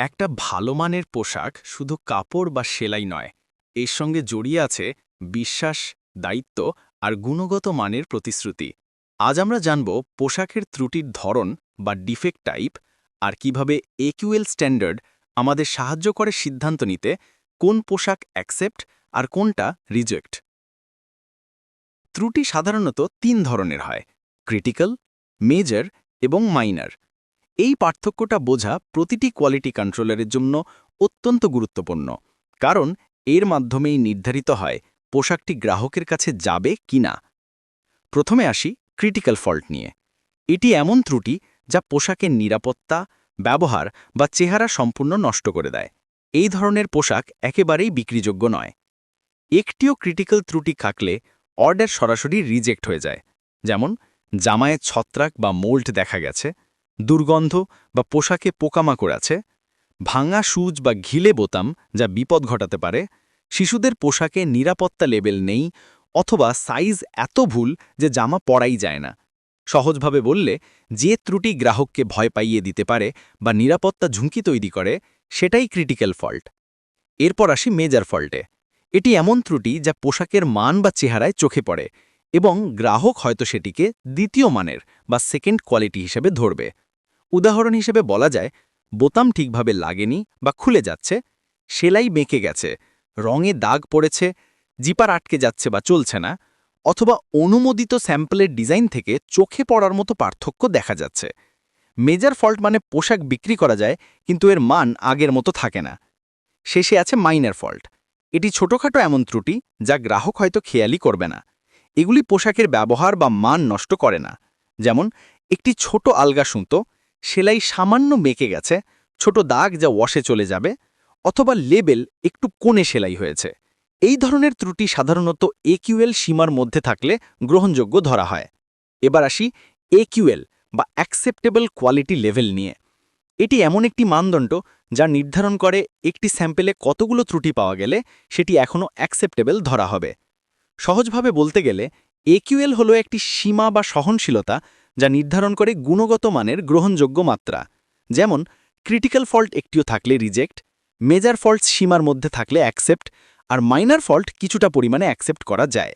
একটা ভালো মানের পোশাক শুধু কাপড় বা সেলাই নয়, এর সঙ্গে জড়িয়ে আছে বিশ্বাস, দায়িত্ব আর গুণগত মানের প্রতিশ্রুতি। আজ আমরা জানব পোশাকের ত্রুটির ধরন বা ডিফেক্ট টাইপ আর কীভাবে একিউএল স্ট্যান্ডার্ড আমাদের সাহায্য করে সিদ্ধান্ত নিতে, কোন পোশাক অ্যাকসেপ্ট আর কোনটা রিজেক্ট। ত্রুটি সাধারণত তিন ধরনের হয়, ক্রিটিক্যাল, মেজর এবং মাইনার। এই পার্থক্যটা বোঝা প্রতিটি কোয়ালিটি কন্ট্রোলারের জন্য অত্যন্ত গুরুত্বপূর্ণ। কারণ এর মাধ্যমেই নির্ধারিত হয় পোশাকটি গ্রাহকের কাছে যাবে কি না প্রথমে আসি ক্রিটিক্যাল ফল্ট নিয়ে। এটি এমন ত্রুটি যা পোশাকের নিরাপত্তা, ব্যবহার বা চেহারা সম্পূর্ণ নষ্ট করে দেয়। এই ধরনের পোশাক একেবারেই বিক্রিযোগ্য নয়। একটিও ক্রিটিক্যাল ত্রুটি থাকলে অর্ডার সরাসরি রিজেক্ট হয়ে যায়। যেমন জামায়ে ছত্রাক বা মোল্ড দেখা গেছে দুর্গন্ধ বা পোশাকে পোকামাকড় আছে, ভাঙা সুজ বা ঘিলে বোতাম যা বিপদ ঘটাতে পারে, শিশুদের পোশাকে নিরাপত্তা লেবেল নেই অথবা সাইজ এত ভুল যে জামা পরাই যায় না। সহজভাবে বললে, যে ত্রুটি গ্রাহককে ভয় পাইয়ে দিতে পারে বা নিরাপত্তা ঝুঁকি তৈরি করে, সেটাই ক্রিটিক্যাল ফল্ট এরপর আসি মেজার ফল্টে এটি এমন ত্রুটি যা পোশাকের মান বা চেহারায় চোখে পড়ে। এবং গ্রাহক হয়তো সেটিকে দ্বিতীয় মানের বা সেকেন্ড কোয়ালিটি হিসেবে ধরবে। উদাহরণ হিসেবে বলা যায়, বোতাম ঠিকভাবে লাগেনি বা খুলে যাচ্ছে, সেলাই বেঁকে গেছে, রঙে দাগ পড়েছে, জিপার আটকে যাচ্ছে বা চলছে না, অথবা অনুমোদিত স্যাম্পলের ডিজাইন থেকে চোখে পড়ার মতো পার্থক্য দেখা যাচ্ছে। মেজার ফল্ট মানে পোশাক বিক্রি করা যায়, কিন্তু এর মান আগের মতো থাকে না। শেষে আছে মাইনার ফল্ট এটি ছোটখাটো এমন ত্রুটি যা গ্রাহক হয়তো খেয়ালই করবে না। এগুলি পোশাকের ব্যবহার বা মান নষ্ট করে না। যেমন, একটি ছোট আলগা সুতো, সেলাই সামান্য মেকে গেছে, ছোট দাগ যা ওয়াশে চলে যাবে, অথবা লেবেল একটু কোণে সেলাই হয়েছে। এই ধরনের ত্রুটি সাধারণত একিউএল সীমার মধ্যে থাকলে গ্রহণযোগ্য ধরা হয়। এবার আসি একিউএল বা অ্যাকসেপ্টেবল কোয়ালিটি লেভেল নিয়ে। এটি এমন একটি মানদণ্ড যা নির্ধারণ করে একটি স্যাম্পেলে কতগুলো ত্রুটি পাওয়া গেলে সেটি এখনও অ্যাকসেপ্টেবল ধরা হবে। সহজভাবে বলতে গেলে একিউএল হলো একটি সীমা বা সহনশীলতা যা নির্ধারণ করে গুণগত মানের গ্রহণযোগ্য মাত্রা। যেমন ক্রিটিক্যাল ফল্ট একটিও থাকলে রিজেক্ট মেজার ফল্টস সীমার মধ্যে থাকলে অ্যাকসেপ্ট আর মাইনার ফল্ট কিছুটা পরিমাণে অ্যাকসেপ্ট করা যায়।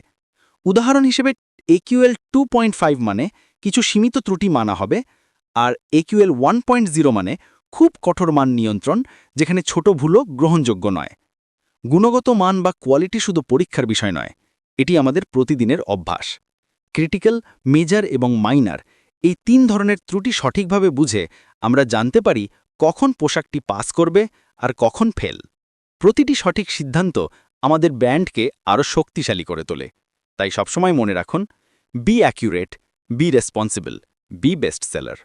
উদাহরণ হিসেবে একিউএল টু মানে কিছু সীমিত ত্রুটি মানা হবে, আর একিউএল ওয়ান মানে খুব কঠোর মান নিয়ন্ত্রণ, যেখানে ছোট ভুলও গ্রহণযোগ্য নয়। গুণগত মান বা কোয়ালিটি শুধু পরীক্ষার বিষয় নয় এটি আমাদের প্রতিদিনের অভ্যাস। ক্রিটিক্যাল, মেজার এবং মাইনার এই তিন ধরনের ত্রুটি সঠিকভাবে বুঝে আমরা জানতে পারি কখন পোশাকটি পাস করবে আর কখন ফেল। প্রতিটি সঠিক সিদ্ধান্ত আমাদের ব্র্যান্ডকে আরও শক্তিশালী করে তোলে। তাই সবসময় মনে রাখুন be accurate be responsible be best seller